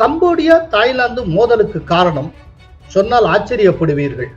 Cambodia Thailand மோதலுக்கு காரணம் சொன்னால் ஆச்சரியப்படுவீர்கள்.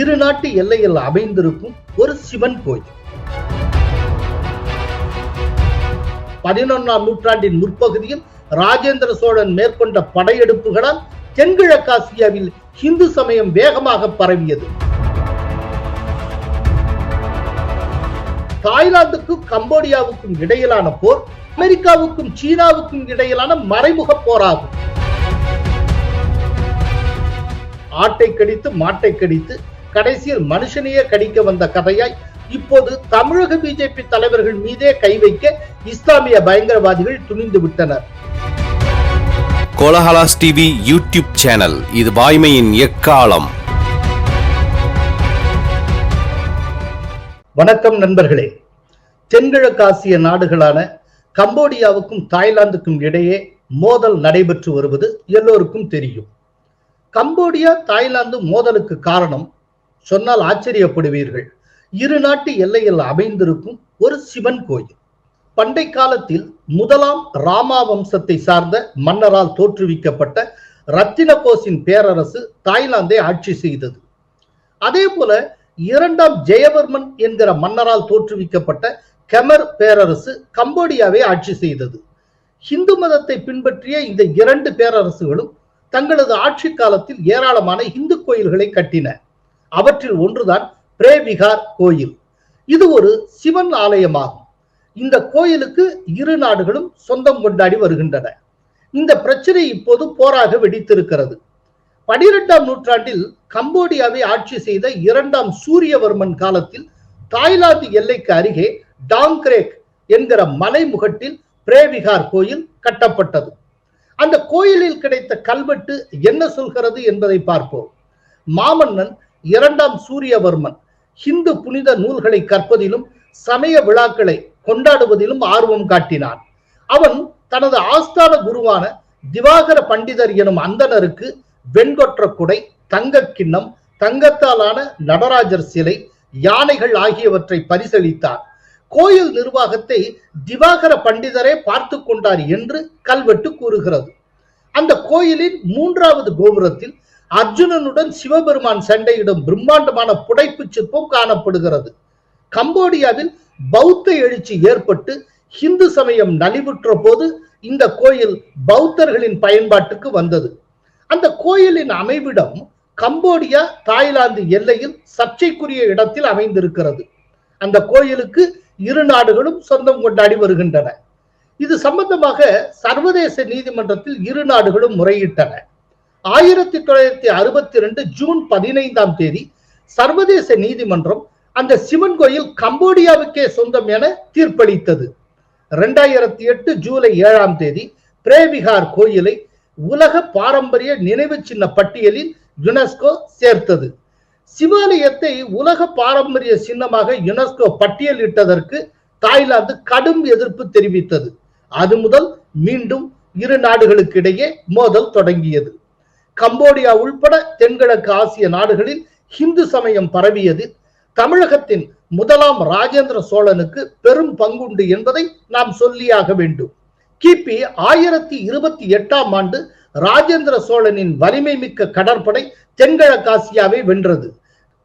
இரு நாட்டு எல்லையில் அமைந்திருக்கும் ஒரு சிவன் கோயில். பதினொன்றாம் நூற்றாண்டின் முற்பகுதியில் ராஜேந்திர சோழன் மேற்கொண்ட படையெடுப்புகளால் தென்கிழக்காசியாவில் இந்து சமயம் வேகமாக பரவியது. தாய்லாந்துக்கும் கம்போடியாவுக்கும் இடையிலான போர் அமெரிக்காவுக்கும் சீனாவுக்கும் இடையிலான மறைமுக போராகும். ஆட்டை கடித்து மாட்டை கடித்து கடைசியில் மனுஷனையே கடிக்க வந்த கதையாய் இப்போது தமிழக பிஜேபி தலைவர்கள் மீதே கை வைக்க இஸ்லாமிய பயங்கரவாதிகள் துணிந்து விட்டனர். கோலஹலாஸ் டிவி யூடியூப் சேனல் இது வாய்மையின் எக்காலம். வணக்கம் நண்பர்களே. தென்கிழக்காசிய நாடுகளான கம்போடியாவுக்கும் தாய்லாந்துக்கும் இடையே மோதல் நடைபெற்று வருவது எல்லோருக்கும் தெரியும். கம்போடியா தாய்லாந்து மோதலுக்கு காரணம் சொன்னால் ஆச்சரியப்படுவீர்கள். இரு நாட்டு எல்லையில் அமைந்திருக்கும் ஒரு சிவன் கோயில். பண்டை காலத்தில் முதலாம் ராமா வம்சத்தை சார்ந்த மன்னரால் தோற்றுவிக்கப்பட்ட ரத்தினகோசின் பேரரசு தாய்லாந்தை ஆட்சி செய்தது. அதே போல இரண்டாம் ஜெயவர்மன் என்கிற மன்னரால் தோற்றுவிக்கப்பட்ட கெமர் பேரரசு கம்போடியாவை ஆட்சி செய்தது. இந்து மதத்தை பின்பற்றிய இந்த இரண்டு பேரரசுகளும் தங்களது ஆட்சி காலத்தில் ஏராளமான இந்து கோயில்களை கட்டின. அவற்றில் ஒன்றுதான் பிரேபிகார் கோயில். இது ஒரு சிவன் ஆலயமாகும். இந்த கோயிலுக்கு இரு நாடுகளும் சொந்தம் கொண்டாடி வருகின்றன. இந்த பிரச்சனை இப்போது போராக வெடித்திருக்கிறது. பனிரெண்டாம் நூற்றாண்டில் கம்போடியாவை ஆட்சி செய்த இரண்டாம் சூரியவர்மன் காலத்தில் தாய்லாந்து எல்லைக்கு அருகே டாங்க்ரேக் என்கிற மலைமுகட்டில் பிரேவிகார் கோயில் கட்டப்பட்டது. அந்த கோயிலில் கிடைத்த கல்வெட்டு என்ன சொல்கிறது என்பதை பார்ப்போம். மாமன்னன் இரண்டாம் சூரியவர்மன் ஹிந்து புனித நூல்களை கற்பதிலும் சமய விழாக்களை கொண்டாடுவதிலும் ஆர்வம் காட்டினான். அவன் தனது ஆஸ்தான குருவான திவாகர பண்டிதர் எனும் அந்தணருக்கு வெண்கொற்ற குடை தங்க கிண்ணம் தங்கத்தாலான நடராஜர் சிலை யானைகள் ஆகியவற்றை பரிசளித்தார் கோயில் நிர்வாகத்தை திவாகர பண்டிதரே பார்த்து கொண்டார் என்று கல்வெட்டு கூறுகிறது. அந்த கோயிலின் மூன்றாவது கோபுரத்தில் அர்ஜுனனுடன் சிவபெருமான் சண்டையிடும் பிரம்மாண்டமான புடைப்பு சிற்பம் காணப்படுகிறது. கம்போடியாவில் பௌத்த எழுச்சி ஏற்பட்டு ஹிந்து சமயம் நலிவுற்ற போது இந்த கோயில் பௌத்தர்களின் பயன்பாட்டுக்கு வந்தது. அந்த கோயிலின் அமைவிடம் கம்போடியா தாய்லாந்து எல்லையில் சர்ச்சைக்குரிய இடத்தில் அமைந்திருக்கிறது. அந்த கோயிலுக்கு இரு நாடுகளும் சொந்தம் கொண்டாடி வருகின்றன. இது சம்பந்தமாக சர்வதேச நீதிமன்றத்தில் இரு நாடுகளும் முறையிட்டன. ஆயிரத்தி தொள்ளாயிரத்தி அறுபத்தி ரெண்டு ஜூன் பதினைந்தாம் தேதி சர்வதேச நீதிமன்றம் அந்த சிவன் கோயில் கம்போடியாவுக்கே சொந்தம் என தீர்ப்பளித்தது. இரண்டாயிரத்தி எட்டு ஜூலை ஏழாம் தேதி பிரேவிகார் கோயிலை உலக பாரம்பரிய நினைவு சின்ன பட்டியலில் யுனெஸ்கோ சேர்த்தது. சிவாலயத்தை உலக பாரம்பரிய சின்னமாக யுனெஸ்கோ பட்டியலிட்டதற்கு தாய்லாந்து கடும் எதிர்ப்பு தெரிவித்தது. அது முதல் மீண்டும் இரு நாடுகளுக்கு இடையே மோதல் தொடங்கியது. கம்போடியா உள்பட தென்கிழக்கு ஆசிய நாடுகளில் ஹிந்து சமயம் பரவியதில் தமிழகத்தின் முதலாம் ராஜேந்திர சோழனுக்கு பெரும் பங்குண்டு என்பதை நாம் சொல்லியாக வேண்டும். கிபி ஆயிரத்தி இருபத்தி எட்டாம் ஆண்டு ராஜேந்திர சோழனின் வலிமை மிக்க கடற்படை தென்கிழக்காசியாவை வென்றது.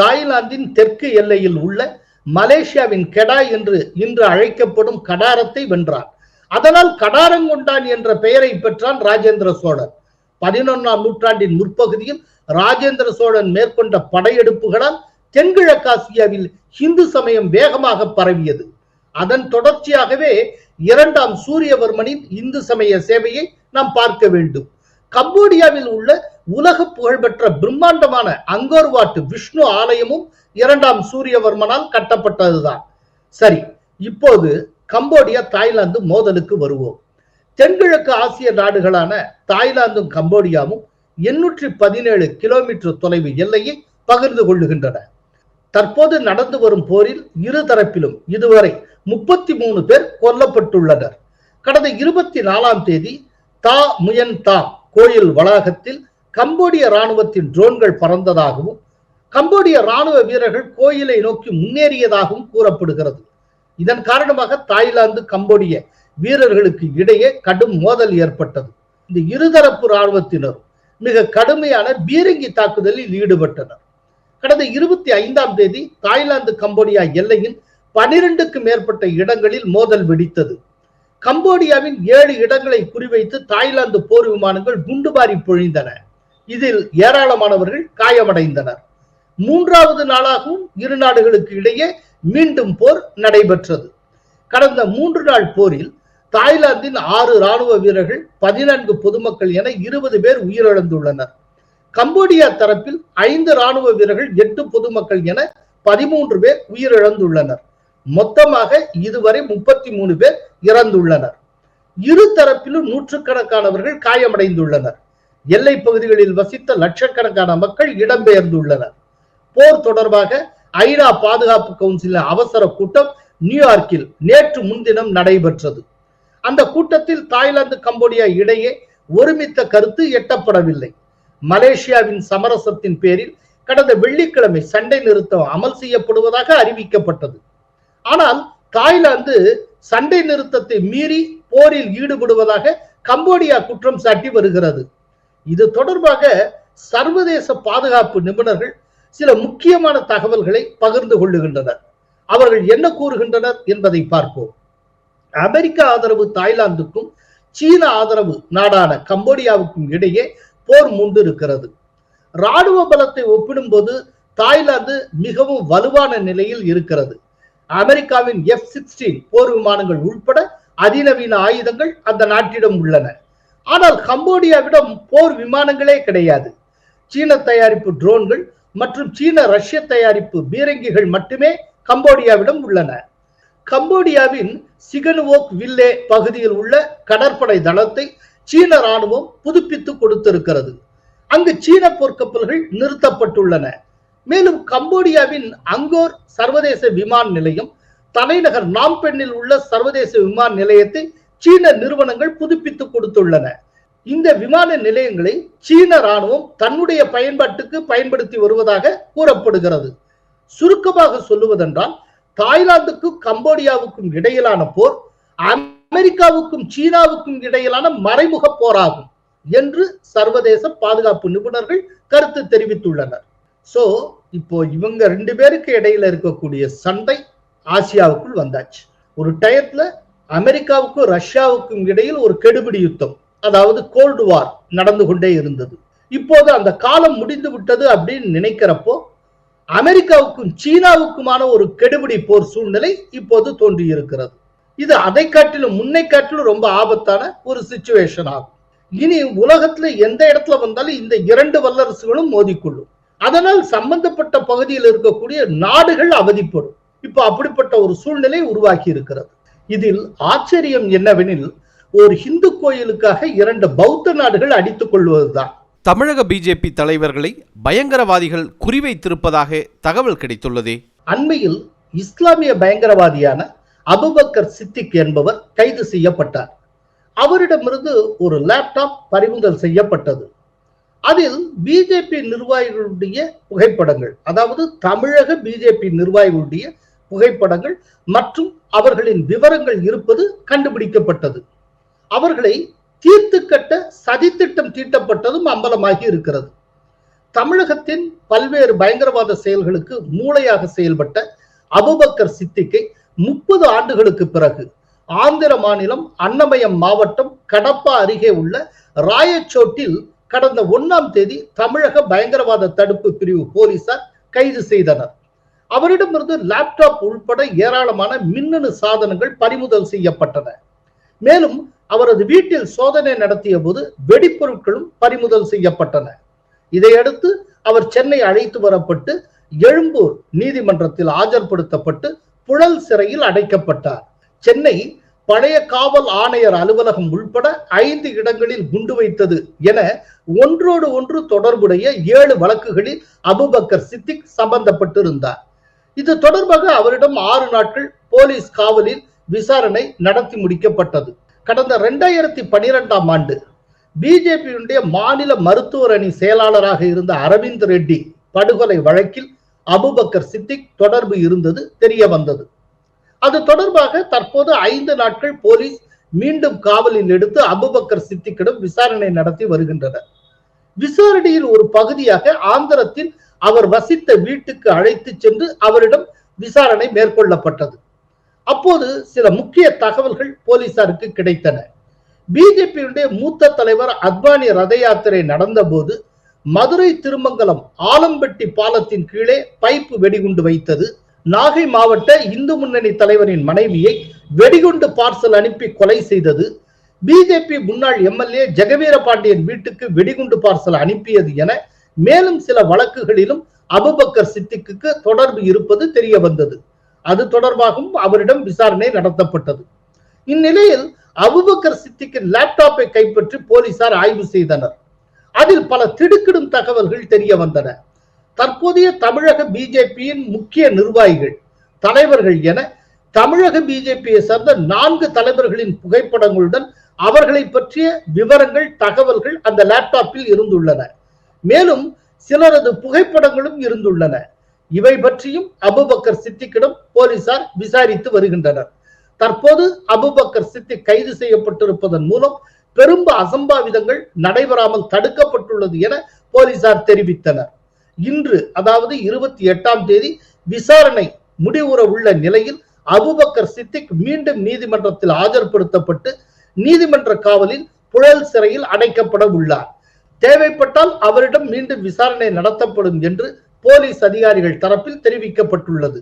தாய்லாந்தின் தெற்கு எல்லையில் உள்ள மலேசியாவின் கெடாய் என்று இன்று அழைக்கப்படும் கடாரத்தை வென்றான் அதனால் கடாரங்கொண்டான் என்ற பெயரை பெற்றான் ராஜேந்திர சோழன். பதினொன்னாம் நூற்றாண்டின் முற்பகுதியில் ராஜேந்திர சோழன் மேற்கொண்ட படையெடுப்புகளால் தென்கிழக்காசியாவில் இந்து சமயம் வேகமாக பரவியது. அதன் தொடர்ச்சியாகவே இரண்டாம் சூரியவர்மனின் இந்து சமய சேவையை நாம் பார்க்க வேண்டும். கம்போடியாவில் உள்ள உலக புகழ்பெற்ற பிரம்மாண்டமான அங்கோர்வாட்டு விஷ்ணு ஆலயமும் இரண்டாம் சூரியவர்மனால் கட்டப்பட்டதுதான். சரி இப்போது கம்போடியா தாய்லாந்து மோதலுக்கு வருவோம். தென்கிழக்கு ஆசிய நாடுகளான தாய்லாந்தும் கம்போடியாவும் எண்ணூற்றி பதினேழு கிலோமீட்டர் தொலைவு எல்லையை பகிர்ந்து கொள்ளுகின்றன. தற்போது நடந்து வரும் போரில் இரு தரப்பிலும் இதுவரை முப்பத்தி மூணு பேர் கொல்லப்பட்டுள்ளனர். கடந்த இருபத்தி நாலாம் தேதி தா முயன் தாம் கோயில் வளாகத்தில் கம்போடிய ராணுவத்தின் ட்ரோன்கள் பறந்ததாகவும் கம்போடிய ராணுவ வீரர்கள் கோயிலை நோக்கி முன்னேறியதாகவும் கூறப்படுகிறது. இதன் காரணமாக தாய்லாந்து கம்போடிய வீரர்களுக்கு இடையே கடும் மோதல் ஏற்பட்டது. இந்த இருதரப்பு ராணுவத்தினரும் மிக கடுமையான பீரங்கி தாக்குதலில் ஈடுபட்டனர். கடந்த இருபத்தி ஐந்தாம் தேதி தாய்லாந்து கம்போடியா எல்லையின் பனிரெண்டுக்கு மேற்பட்ட இடங்களில் மோதல் வெடித்தது. கம்போடியாவின் ஏழு இடங்களை குறிவைத்து தாய்லாந்து போர் விமானங்கள் குண்டுபாரி பொழிந்தன. இதில் ஏராளமானவர்கள் காயமடைந்தனர். மூன்றாவது நாளாகவும் இரு நாடுகளுக்கு இடையே மீண்டும் போர் நடைபெற்றது. கடந்த மூன்று நாள் போரில் தாய்லாந்தின் ஆறு ராணுவ வீரர்கள் பதினான்கு பொதுமக்கள் என இருபது பேர் உயிரிழந்துள்ளனர். கம்போடியா தரப்பில் ஐந்து ராணுவ வீரர்கள் எட்டு பொதுமக்கள் என பதிமூன்று பேர் உயிரிழந்துள்ளனர். மொத்தமாக இதுவரை முப்பத்தி மூணு பேர் இறந்துள்ளனர். இரு தரப்பிலும் நூற்றுக்கணக்கானவர்கள் காயமடைந்துள்ளனர். எல்லை பகுதிகளில் வசித்த லட்சக்கணக்கான மக்கள் இடம்பெயர்ந்துள்ளனர். போர் தொடர்பாக ஐநா பாதுகாப்பு கவுன்சிலின் அவசர கூட்டம் நியூயார்க்கில் நேற்று முன்தினம் நடைபெற்றது. அந்த கூட்டத்தில் தாய்லாந்து கம்போடியா இடையே ஒருமித்த கருத்து எட்டப்படவில்லை. மலேசியாவின் சமரசத்தின் பேரில் கடந்த வெள்ளிக்கிழமை சண்டை நிறுத்தம் அமல் செய்யப்படுவதாக அறிவிக்கப்பட்டது. ஆனால் தாய்லாந்து சண்டை நிறுத்தத்தை மீறி போரில் ஈடுபடுவதாக கம்போடியா குற்றம் சாட்டி வருகிறது. இது தொடர்பாக சர்வதேச பாதுகாப்பு நிபுணர்கள் சில முக்கியமான தகவல்களை பகிர்ந்து கொள்ளுகின்றனர். அவர்கள் என்ன கூறுகின்றனர் என்பதை பார்ப்போம். அமெரிக்க ஆதரவு தாய்லாந்துக்கும் சீன ஆதரவு நாடான கம்போடியாவுக்கும் இடையே போர் மூண்டு இருக்கிறது ராணுவ பலத்தை ஒப்பிடும்போது தாய்லாந்து மிகவும் வலுவான நிலையில் இருக்கிறது. அமெரிக்காவின் எஃப் சிக்ஸ்டீன் போர் விமானங்கள் உட்பட அதிநவீன ஆயுதங்கள் அந்த நாட்டிடம் உள்ளன. ஆனால் கம்போடியாவிடம் போர் விமானங்களே கிடையாது. சீன தயாரிப்பு ட்ரோன்கள் மற்றும் சீன ரஷ்ய தயாரிப்பு பீரங்கிகள் மட்டுமே கம்போடியாவிடம் உள்ளன. கம்போடியாவின் சிகனுவோக் வில்லே பகுதியில் உள்ள கடற்படை தளத்தை சீன ராணுவம் புதுப்பித்து கொடுத்திருக்கிறது. அங்கு சீன போர்க்கப்பல்கள் நிறுத்தப்பட்டுள்ளன. மேலும் கம்போடியாவின் அங்கோர் சர்வதேச விமான நிலையம் தலைநகர் நாம்பெண்ணில் உள்ள சர்வதேச விமான நிலையத்தை சீன நிறுவனங்கள் புதுப்பித்து கொடுத்துள்ளன. இந்த விமான நிலையங்களை சீன ராணுவம் தன்னுடைய பயன்பாட்டுக்கு பயன்படுத்தி வருவதாக கூறப்படுகிறது. சுருக்கமாக சொல்லுவதென்றால் தாய்லாந்துக்கும் கம்போடியாவுக்கும் இடையிலான போர் அமெரிக்காவுக்கும் சீனாவுக்கும் இடையிலான மறைமுக போராகும் என்று சர்வதேச பாதுகாப்பு நிபுணர்கள் கருத்து தெரிவித்துள்ளனர். சோ இப்போ இவங்க ரெண்டு பேருக்கு இடையில இருக்கக்கூடிய சண்டை ஆசியாவுக்குள் வந்தாச்சு. ஒரு டயத்துல அமெரிக்காவுக்கும் ரஷ்யாவுக்கும் இடையில் ஒரு கெடுபிடி யுத்தம் அதாவது கோல்டு வார் நடந்து கொண்டே இருந்தது. இப்போது அந்த காலம் முடிந்து விட்டது அப்படின்னு நினைக்கிறப்போ அமெரிக்காவுக்கும் சீனாவுக்குமான ஒரு கெடுபிடி போர் சூழ்நிலை இப்போது தோன்றி இருக்கிறது இது அதை காட்டிலும் முன்னை காட்டிலும் ரொம்ப ஆபத்தான ஒரு சுச்சுவேஷன் ஆகும். இனி உலகத்துல எந்த இடத்துல வந்தாலும் இந்த இரண்டு வல்லரசுகளும் மோதிக்கொள்ளும். அதனால் சம்பந்தப்பட்ட பகுதியில் இருக்கக்கூடிய நாடுகள் அவதிப்படும். இப்போ அப்படிப்பட்ட ஒரு சூழ்நிலை உருவாக்கி இருக்கிறது. இதில் ஆச்சரியம் என்னவெனில் ஒரு இந்து கோயிலுக்காக இரண்டு பௌத்த நாடுகள் அடித்துக் கொள்வதுதான். தமிழக பிஜேபி தலைவர்களை பயங்கரவாதிகள் குறிவைத்திருப்பதாக தகவல் கிடைத்துள்ளதே. அண்மையில் இஸ்லாமிய பயங்கரவாதியான அபுபக்கர் சித்திக் என்பவர் கைது செய்யப்பட்டார். அவரிடமிருந்து ஒரு லேப்டாப் பறிமுதல் செய்யப்பட்டது. அதில் பிஜேபி நிர்வாகிகளுடைய புகைப்படங்கள் அதாவது தமிழக பிஜேபி நிர்வாகிகளுடைய புகைப்படங்கள் மற்றும் அவர்களின் விவரங்கள் இருப்பது கண்டுபிடிக்கப்பட்டது. அவர்களை தீர்த்து கட்ட சதித்திட்டம் தீட்டப்பட்டதும் அம்பலமாகி இருக்கிறது. தமிழகத்தின் பல்வேறு பயங்கரவாத செயல்களுக்கு மூளையாக செயல்பட்ட அபுபக்கர் சித்திக்கை முப்பது ஆண்டுகளுக்கு பிறகு ஆந்திர மாநிலம் அன்னமயம் மாவட்டம் கடப்பா அருகே உள்ள ராயச்சோட்டில் கடந்த ஒன்னாம் தேதி தமிழக பயங்கரவாத தடுப்பு பிரிவு போலீசார் கைது செய்தனர். அவரிடமிருந்து லேப்டாப் உள்பட ஏராளமான மின்னணு சாதனங்கள் பறிமுதல் செய்யப்பட்டன. மேலும் அவரது வீட்டில் சோதனை நடத்திய போது வெடிப்பொருட்களும் பறிமுதல் செய்யப்பட்டன. இதையடுத்து அவர் சென்னை அழைத்து வரப்பட்டு எழும்பூர் நீதிமன்றத்தில் ஆஜர்படுத்தப்பட்டு புழல் சிறையில் அடைக்கப்பட்டார். சென்னை பழைய காவல் ஆணையர் அலுவலகம் உள்பட ஐந்து இடங்களில் குண்டு வைத்தது என ஒன்றோடு ஒன்று தொடர்புடைய ஏழு வழக்குகளில் அபுபக்கர் சித்திக் சம்பந்தப்பட்டிருந்தார். இது தொடர்பாக அவரிடம் ஆறு நாட்கள் போலீஸ் காவலில் விசாரணை நடத்தி முடிக்கப்பட்டது. கடந்த இரண்டாயிரத்தி பனிரெண்டாம் ஆண்டு பிஜேபியுடைய மாநில மருத்துவர் அணி செயலாளராக இருந்த அரவிந்த் ரெட்டி படுகொலை வழக்கில் அபுபக்கர் சித்திக் தொடர்பு இருந்தது தெரிய வந்தது. அது தொடர்பாக தற்போது ஐந்து நாட்கள் போலீஸ் மீண்டும் காவலில் எடுத்து அபுபக்கர் சித்திக்கிடம் விசாரணை நடத்தி வருகின்றனர். விசாரணையில் ஒரு பகுதியாக ஆந்திரத்தில் அவர் வசித்த வீட்டுக்கு அழைத்து சென்று அவரிடம் விசாரணை மேற்கொள்ளப்பட்டது. அப்போது சில முக்கிய தகவல்கள் போலீசாருக்கு கிடைத்தன. பிஜேபியுடைய மூத்த தலைவர் அத்வானி ரத யாத்திரை நடந்தபோது மதுரை திருமங்கலம் ஆலம்பட்டி பாலத்தின் கீழே பைப்பு வெடிகுண்டு வைத்தது. நாகை மாவட்ட இந்து முன்னணி தலைவரின் மனைவியை வெடிகுண்டு பார்சல் அனுப்பி கொலை செய்தது. பிஜேபி முன்னாள் எம்எல்ஏ ஜெகவீர பாண்டியன் வீட்டுக்கு வெடிகுண்டு பார்சல் அனுப்பியது என மேலும் சில வழக்குகளிலும் அபுபக்கர் சித்திக்கு தொடர்பு இருப்பது தெரிய வந்தது. அது தொடர்பாகவும் அவரிடம் விசாரணை நடத்தப்பட்டது. இந்நிலையில் அபுபக்கர் சித்திக்கின் லேப்டாப்பை கைப்பற்றி போலீசார் ஆய்வு செய்தனர். அதில் பல திடுக்கிடும் தகவல்கள் தெரிய வந்தன. தற்போதைய தமிழக பிஜேபியின் முக்கிய நிர்வாகிகள் தலைவர்கள் என தமிழக பிஜேபியை சேர்ந்த நான்கு தலைவர்களின் புகைப்படங்களுடன் அவர்களை பற்றிய விவரங்கள் தகவல்கள் அந்த லேப்டாப்பில் இருந்துள்ளன. மேலும் சிலரது புகைப்படங்களும் இருந்துள்ளன. இவை பற்றியும் அபுபக்கர் சித்திக்கிடம் போலீசார் விசாரித்து வருகின்றனர். தற்போது அபுபக்கர் சித்தி கைது செய்யப்பட்டிருப்பதன் மூலம் பெரும் அசம்பாவிதங்கள் நடைபெறாமல் தடுக்கப்பட்டுள்ளது என போலீசார் தெரிவித்தனர். இன்று அதாவது இருபத்தி எட்டாம் தேதி விசாரணை முடிவுற உள்ள நிலையில் அபுபக்கர் சித்திக் மீண்டும் நீதிமன்றத்தில் ஆஜர்படுத்தப்பட்டு நீதிமன்ற காவலில் புழல் சிறையில் அடைக்கப்பட உள்ளார். தேவைப்பட்டால் அவரிடம் மீண்டும் விசாரணை நடத்தப்படும் என்று போலீஸ் அதிகாரிகள் தரப்பில் தெரிவிக்கப்பட்டுள்ளது.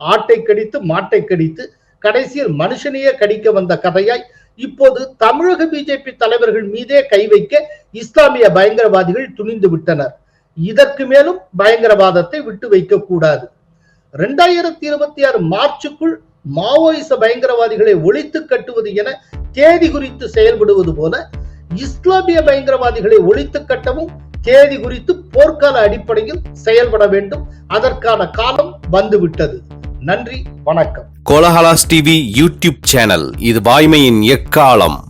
ஆட்டை கடித்து மாட்டை கடித்து கடைசியில் மனுஷனையே கடிக்க வந்த கதையாய் இப்போது தமிழக பிஜேபி தலைவர்கள் மீதே கை வைக்க இஸ்லாமிய பயங்கரவாதிகள் துணிந்து விட்டனர். இதற்கு மேலும் பயங்கரவாதத்தை விட்டு வைக்க கூடாது. இரண்டாயிரத்தி இருபத்தி ஆறு மார்ச்சுக்குள் மாவோயிச பயங்கரவாதிகளை ஒழித்து கட்டுவது என தேதி குறித்து செயல்படுவது போல இஸ்லாமிய பயங்கரவாதிகளை ஒழித்து கட்டவும் தேதி குறித்து போர்க்கால அடிப்படையில் செயல்பட வேண்டும். அதற்கான காலம் வந்துவிட்டது. நன்றி வணக்கம். கோலஹலாஸ் டிவி யூடியூப் சேனல் இது வாய்மையின் எக்காலம்.